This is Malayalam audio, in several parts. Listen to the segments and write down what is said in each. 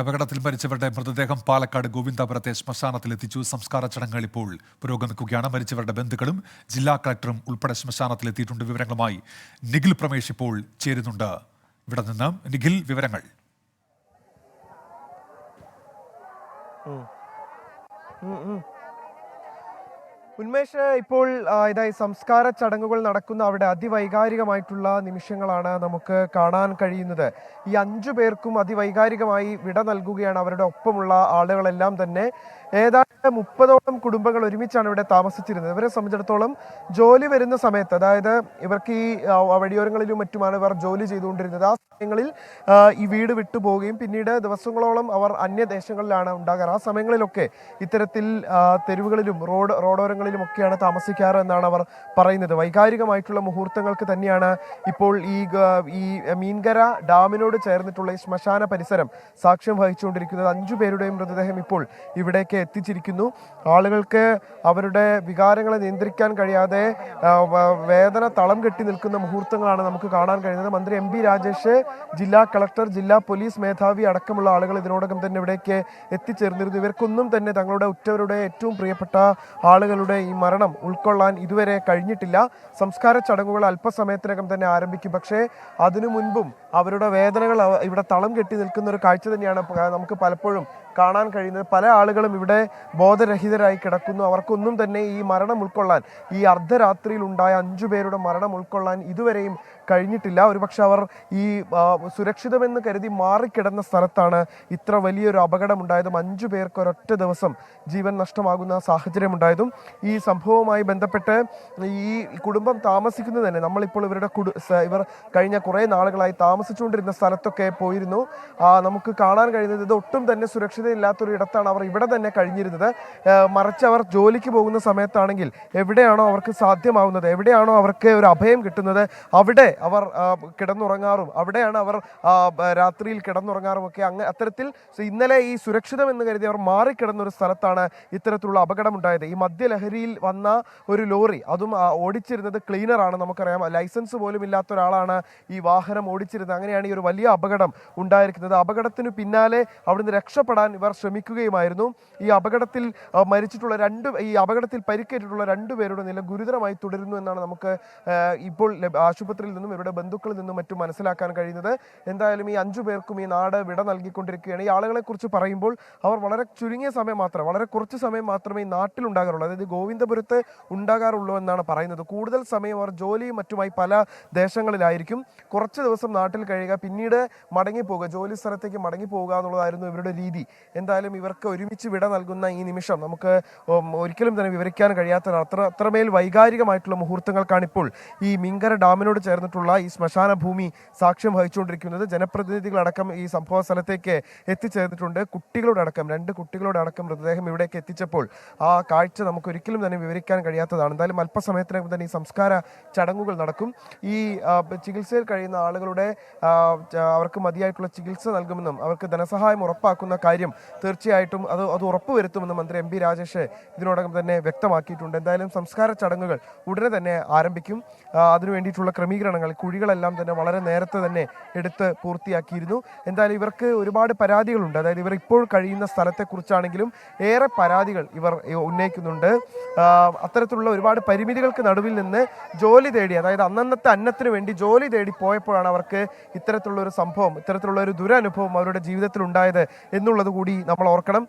അപകടത്തിൽ മരിച്ചവരുടെ മൃതദേഹം പാലക്കാട് ഗോവിന്ദാപുരത്തെ ശ്മശാനത്തിൽ എത്തിച്ചു. സംസ്കാര ചടങ്ങുകൾ ഇപ്പോൾ പുരോഗമിക്കുകയാണ്. മരിച്ചവരുടെ ബന്ധുക്കളും ജില്ലാ കളക്ടറും ഉൾപ്പെടെ ശ്മശാനത്തിൽ എത്തിയിട്ടുണ്ട്. വിവരങ്ങളുമായി നിഖിൽ പ്രമേഷ് ഇപ്പോൾ ചേരുന്നുണ്ട്. ഇവിടെ നിന്ന് നിഖിൽ വിവരങ്ങൾ. ഉന്മേഷ് ഇപ്പോൾ ഇതായി സംസ്കാര ചടങ്ങുകൾ നടക്കുന്ന അവിടെ അതിവൈകാരികമായിട്ടുള്ള നിമിഷങ്ങളാണ് നമുക്ക് കാണാൻ കഴിയുന്നത്. ഈ അഞ്ചു പേർക്കും അതിവൈകാരികമായി വിട നൽകുകയാണ് അവരുടെ ഒപ്പമുള്ള ആളുകളെല്ലാം തന്നെ. ഏതാണ്ട് മുപ്പതോളം കുടുംബങ്ങൾ ഒരുമിച്ചാണ് ഇവിടെ താമസിച്ചിരുന്നത്. ഇവരെ സംബന്ധിച്ചിടത്തോളം ജോലി വരുന്ന സമയത്ത് അതായത് ഇവർക്ക് ഈ വഴിയോരങ്ങളിലും മറ്റുമാണ് ഇവർ ജോലി ചെയ്തുകൊണ്ടിരുന്നത്. ആ സമയങ്ങളിൽ ഈ വീട് വിട്ടു പോവുകയും പിന്നീട് ദിവസങ്ങളോളം അവർ അന്യദേശങ്ങളിലാണ് ഉണ്ടാകാറ്. ആ സമയങ്ങളിലൊക്കെ ഇത്തരത്തിൽ തെരുവുകളിലും റോഡ് റോഡോരങ്ങളിലും ഒക്കെയാണ് താമസിക്കാറ് എന്നാണ് അവർ പറയുന്നത്. വൈകാരികമായിട്ടുള്ള മുഹൂർത്തങ്ങൾക്ക് തന്നെയാണ് ഇപ്പോൾ ഈ ഈ മീൻകര ഡാമിനോട് ചേർന്നിട്ടുള്ള ഈ ശ്മശാന പരിസരം സാക്ഷ്യം വഹിച്ചുകൊണ്ടിരിക്കുന്നത്. അഞ്ചു പേരുടെയും മൃതദേഹം ഇപ്പോൾ ഇവിടേക്ക് എത്തിച്ചിരിക്കുന്നു. ആളുകൾക്ക് അവരുടെ വികാരങ്ങളെ നിയന്ത്രിക്കാൻ കഴിയാതെ വേദന തളം കെട്ടി നിൽക്കുന്ന മുഹൂർത്തങ്ങളാണ് നമുക്ക് കാണാൻ കഴിയുന്നത്. മന്ത്രി എം പി രാജേഷ് ജില്ലാ കളക്ടർ ജില്ലാ പോലീസ് മേധാവി അടക്കമുള്ള ആളുകൾ ഇതിനോടകം തന്നെ ഇവിടേക്ക് എത്തിച്ചേർന്നിരുന്നു. ഇവർക്കൊന്നും തന്നെ തങ്ങളുടെ ഉറ്റവരുടെ ഏറ്റവും പ്രിയപ്പെട്ട ആളുകളുടെ ഈ മരണം ഉൾക്കൊള്ളാൻ ഇതുവരെ കഴിഞ്ഞിട്ടില്ല. സംസ്കാര ചടങ്ങുകൾ അല്പസമയത്തിനകം തന്നെ ആരംഭിക്കും. പക്ഷേ അതിനു മുൻപും അവരുടെ വേദനകൾ ഇവിടെ തളം കെട്ടി നിൽക്കുന്ന ഒരു കാഴ്ച തന്നെയാണ്. നമുക്ക് പലപ്പോഴും കാണാൻ കഴിയുന്നത്. പല ആളുകളും ഇവിടെ ബോധരഹിതരായി കിടക്കുന്നു. അവർക്കൊന്നും തന്നെ ഈ മരണം ഉൾക്കൊള്ളാൻ ഈ അർദ്ധരാത്രിയിൽ ഉണ്ടായ അഞ്ചു പേരുടെ മരണം ഉൾക്കൊള്ളാൻ ഇതുവരെയും കഴിഞ്ഞിട്ടില്ല. ഒരുപക്ഷെ അവർ ഈ സുരക്ഷിതമെന്ന് കരുതി മാറിക്കിടന്ന സ്ഥലത്താണ് ഇത്ര വലിയൊരു അപകടമുണ്ടായതും അഞ്ചു പേർക്ക് ഒരൊറ്റ ദിവസം ജീവൻ നഷ്ടമാകുന്ന സാഹചര്യം ഉണ്ടായതും ഈ സംഭവവുമായി ബന്ധപ്പെട്ട് ഈ കുടുംബം താമസിക്കുന്നത് തന്നെ നമ്മളിപ്പോൾ ഇവരുടെ കുടു ഇവർ കഴിഞ്ഞ കുറേ നാളുകളായി താമസിച്ചുകൊണ്ടിരുന്ന സ്ഥലത്തൊക്കെ പോയിരുന്നു. നമുക്ക് കാണാൻ കഴിയുന്നത് ഇത് ഒട്ടും തന്നെ സുരക്ഷിതയില്ലാത്തൊരു ഇടത്താണ് അവർ ഇവിടെ തന്നെ കഴിഞ്ഞിരുന്നത്. മറിച്ച് അവർ ജോലിക്ക് പോകുന്ന സമയത്താണെങ്കിൽ എവിടെയാണോ അവർക്ക് സാധ്യമാവുന്നത്? എവിടെയാണോ അവർക്ക് ഒരു അഭയം കിട്ടുന്നത്? അവിടെ അവർ കിടന്നുറങ്ങാറും. അവിടെയാണ് അവർ രാത്രിയിൽ കിടന്നുറങ്ങാറും ഒക്കെ. അങ്ങ് അത്തരത്തിൽ ഇന്നലെ ഈ സുരക്ഷിതം എന്ന് കരുതി അവർ മാറിക്കിടന്ന ഒരു സ്ഥലത്താണ് ഇത്തരത്തിലുള്ള അപകടം ഉണ്ടായത് ഈ മദ്യലഹരിയിൽ വന്ന ഒരു ലോറി അതും ഓടിച്ചിരുന്നത് ക്ലീനറാണ് നമുക്കറിയാം. ലൈസൻസ് പോലും ഇല്ലാത്ത ഒരാളാണ് ഈ വാഹനം ഓടിച്ചിരുന്നത്. അങ്ങനെയാണ് ഈ ഒരു വലിയ അപകടം ഉണ്ടായിരിക്കുന്നത്. അപകടത്തിന് പിന്നാലെ അവിടുന്ന് രക്ഷപ്പെടാൻ ഇവർ ശ്രമിക്കുകയുമായിരുന്നു. ഈ അപകടത്തിൽ മരിച്ചിട്ടുള്ള രണ്ട് ഈ അപകടത്തിൽ പരിക്കേറ്റിട്ടുള്ള രണ്ടുപേരുടെ നില ഗുരുതരമായി തുടരുന്നു എന്നാണ് നമുക്ക് ഇപ്പോൾ ആശുപത്രിയിൽ നിന്നും ഇവരുടെ ബന്ധുക്കളിൽ നിന്നും മറ്റും മനസ്സിലാക്കാൻ കഴിയുന്നത്. എന്തായാലും ഈ അഞ്ചു പേർക്കും ഈ നാട് വിട നൽകിക്കൊണ്ടിരിക്കുകയാണ്. ഈ ആളുകളെ കുറിച്ച് പറയുമ്പോൾ അവർ വളരെ ചുരുങ്ങിയ സമയം മാത്രം വളരെ കുറച്ച് സമയം മാത്രമേ ഈ നാട്ടിൽ ഉണ്ടാകാറുള്ളൂ അതായത് ഗോവിന്ദപുരത്ത് ഉണ്ടാകാറുള്ളൂ എന്നാണ് പറയുന്നത്. കൂടുതൽ സമയം അവർ ജോലിയും മറ്റുമായി പല ദേശങ്ങളിലായിരിക്കും. കുറച്ച് ദിവസം നാട്ടിൽ കഴിയുക പിന്നീട് മടങ്ങി പോവുക ജോലി സ്ഥലത്തേക്ക് മടങ്ങി പോവുക എന്നുള്ളതായിരുന്നു ഇവരുടെ രീതി. എന്തായാലും ഇവർക്ക് ഒരുമിച്ച് വിട നൽകുന്ന ഈ നിമിഷം നമുക്ക് ഒരിക്കലും തന്നെ വിവരിക്കാൻ കഴിയാത്ത അത്ര അത്രമേൽ വൈകാരികമായിട്ടുള്ള മുഹൂർത്തങ്ങൾക്കാണ് ഇപ്പോൾ ഈ മിങ്കര ഡാമിനോട് ചേർന്നിട്ടുള്ള ഈ ശ്മശാന ഭൂമി സാക്ഷ്യം വഹിച്ചുകൊണ്ടിരിക്കുന്നത്. ജനപ്രതിനിധികളടക്കം ഈ സംഭവ സ്ഥലത്തേക്ക് എത്തിച്ചേർന്നിട്ടുണ്ട്. കുട്ടികളോടടക്കം രണ്ട് കുട്ടികളോടടക്കം മൃതദേഹം ഇവിടേക്ക് എത്തിച്ചപ്പോൾ ആ കാഴ്ച നമുക്ക് ഒരിക്കലും തന്നെ വിവരിക്കാൻ കഴിയാത്തതാണ്. എന്തായാലും അല്പസമയത്തിനകം തന്നെ ഈ സംസ്കാര ചടങ്ങുകൾ നടക്കും. ഈ ചികിത്സയിൽ കഴിയുന്ന ആളുകളുടെ അവർക്ക് മതിയായിട്ടുള്ള ചികിത്സ നൽകുമെന്നും അവർക്ക് ധനസഹായം ഉറപ്പാക്കുന്ന കാര്യം തീർച്ചയായിട്ടും അത് അത് ഉറപ്പുവരുത്തുമെന്ന് മന്ത്രി എം പി രാജേഷ് ഇതിനോടകം തന്നെ വ്യക്തമാക്കിയിട്ടുണ്ട്. എന്തായാലും സംസ്കാര ചടങ്ങുകൾ ഉടനെ തന്നെ ആരംഭിക്കും. അതിനു വേണ്ടിയിട്ടുള്ള ക്രമീകരണങ്ങൾ കുഴികളെല്ലാം തന്നെ വളരെ നേരത്തെ തന്നെ എടുത്ത് പൂർത്തിയാക്കിയിരുന്നു. എന്തായാലും ഇവർക്ക് ഒരുപാട് പരാതികളുണ്ട്. അതായത് ഇവർ ഇപ്പോൾ കഴിയുന്ന സ്ഥലത്തെക്കുറിച്ചാണെങ്കിലും ഏറെ പരാതികൾ ഇവർ ഉന്നയിക്കുന്നുണ്ട്. അത്തരത്തിലുള്ള ഒരുപാട് പരിമിതികൾക്ക് നടുവിൽ നിന്ന് ജോലി തേടി അതായത് അന്നന്നത്തെ അന്നത്തിന് വേണ്ടി ജോലി തേടി പോയപ്പോഴാണ് അവർക്ക് ഇത്തരത്തിലുള്ള ഒരു സംഭവം ഇത്തരത്തിലുള്ള ഒരു ദുരനുഭവം അവരുടെ ജീവിതത്തിൽ ഉണ്ടായത് എന്നുള്ളത് കൂടി നമ്മൾ ഓർക്കണം.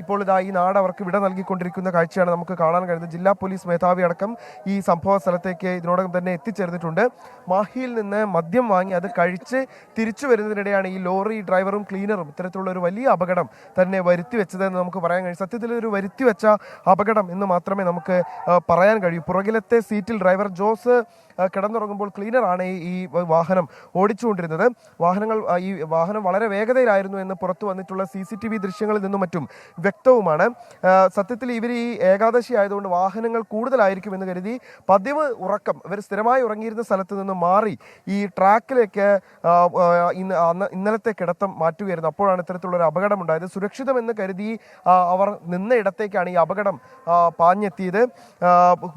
ഇപ്പോൾ ഇതാ ഈ നാട് അവർക്ക് വിട നൽകിക്കൊണ്ടിരിക്കുന്ന കാഴ്ചയാണ് നമുക്ക് കാണാൻ കഴിയുന്നത്. ജില്ലാ പോലീസ് മേധാവി അടക്കം ഈ സംഭവ സ്ഥലത്തേക്ക് ഇതിനോടകം തന്നെ എത്തിച്ചേർന്നിട്ടുണ്ട്. മാഹിയിൽ നിന്ന് മദ്യം വാങ്ങി അത് കഴിച്ച് തിരിച്ചു വരുന്നതിനിടെയാണ് ഈ ലോറി ഡ്രൈവറും ക്ലീനറും ഇത്തരത്തിലുള്ള ഒരു വലിയ അപകടം തന്നെ വരുത്തി വെച്ചതെന്ന് നമുക്ക് പറയാൻ കഴിയും. സത്യത്തിൽ ഒരു വരുത്തി വെച്ച അപകടം എന്ന് മാത്രമേ നമുക്ക് പറയാൻ കഴിയൂ. പുറകിലത്തെ സീറ്റിൽ ഡ്രൈവർ ജോസ് കിടന്നുറങ്ങുമ്പോൾ ക്ലീനറാണ് ഈ വാഹനം ഓടിച്ചുകൊണ്ടിരുന്നത്. വാഹനങ്ങൾ ഈ വാഹനം വളരെ വേഗതയിലായിരുന്നു എന്ന് പുറത്തു വന്നിട്ടുള്ള സി സി ടി വി ദൃശ്യങ്ങളിൽ നിന്നും മറ്റും വ്യക്തവുമാണ്. സത്യത്തിൽ ഇവർ ഈ ഏകാദശി ആയതുകൊണ്ട് വാഹനങ്ങൾ കൂടുതലായിരിക്കും എന്ന് കരുതി പതിവ് ഉറക്കം ഇവർ സ്ഥിരമായി ഉറങ്ങിയിരുന്ന സ്ഥലത്ത് നിന്ന് മാറി ഈ ട്രാക്കിലേക്ക് ഇന്ന് ഇന്നലത്തെ കിടത്തം മാറ്റുകയായിരുന്നു. അപ്പോഴാണ് ഇത്തരത്തിലുള്ള ഒരു അപകടം ഉണ്ടായത് സുരക്ഷിതമെന്ന് കരുതി അവർ നിന്ന ഇടത്തേക്കാണ് ഈ അപകടം പാഞ്ഞെത്തിയത്.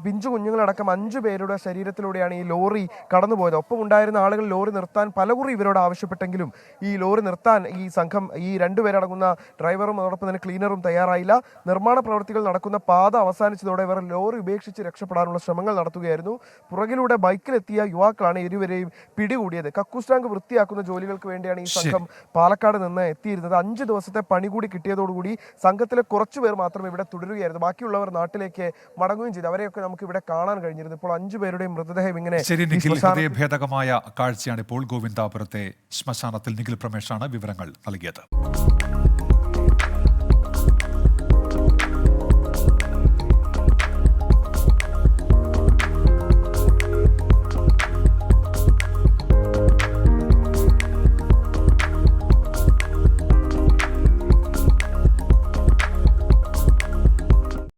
പിഞ്ചു കുഞ്ഞുങ്ങളടക്കം അഞ്ചു പേരുടെ ശരീരത്തിലൂടെയാണ് കൂടിയാണ് ഈ ലോറി കടന്നുപോയത് ഒപ്പം ഉണ്ടായിരുന്ന ആളുകൾ ലോറി നിർത്താൻ പലകുറി ഇവരോട് ആവശ്യപ്പെട്ടെങ്കിലും ഈ ലോറി നിർത്താൻ ഈ സംഘം ഈ രണ്ടുപേരടങ്ങുന്ന ഡ്രൈവറും അതോടൊപ്പം തന്നെ ക്ലീനറും തയ്യാറായില്ല. നിർമ്മാണ പ്രവൃത്തികൾ നടക്കുന്ന പാത അവസാനിച്ചതോടെ ഇവർ ലോറി ഉപേക്ഷിച്ച് രക്ഷപ്പെടാനുള്ള ശ്രമങ്ങൾ നടത്തുകയായിരുന്നു. പുറകിലൂടെ ബൈക്കിലെത്തിയ യുവാക്കളാണ് ഇരുവരെയും പിടികൂടിയത്. കക്കൂസ് ടാങ്ക് വൃത്തിയാക്കുന്ന ജോലികൾക്ക് വേണ്ടിയാണ് ഈ സംഘം പാലക്കാട് നിന്ന് എത്തിയിരുന്നത്. അഞ്ച് ദിവസത്തെ പണി കൂടി കിട്ടിയതോടുകൂടി സംഘത്തിലെ കുറച്ചുപേർ മാത്രം ഇവിടെ തുടരുകയായിരുന്നു. ബാക്കിയുള്ളവർ നാട്ടിലേക്ക് മടങ്ങുകയും ചെയ്തു. അവരെയൊക്കെ നമുക്ക് ഇവിടെ കാണാൻ കഴിഞ്ഞിരുന്നു. ഇപ്പോൾ അഞ്ചു പേരുടെയും മൃതദേഹം ഇങ്ങനെ ശരി നിഖിൽ ഹൃദയഭേദകമായ കാഴ്ചയാണ് ഇപ്പോൾ ഗോവിന്ദാപുരത്തെ ശ്മശാനത്തിൽ നിഖിൽ പ്രമേഷാണ് വിവരങ്ങൾ നൽകിയത്.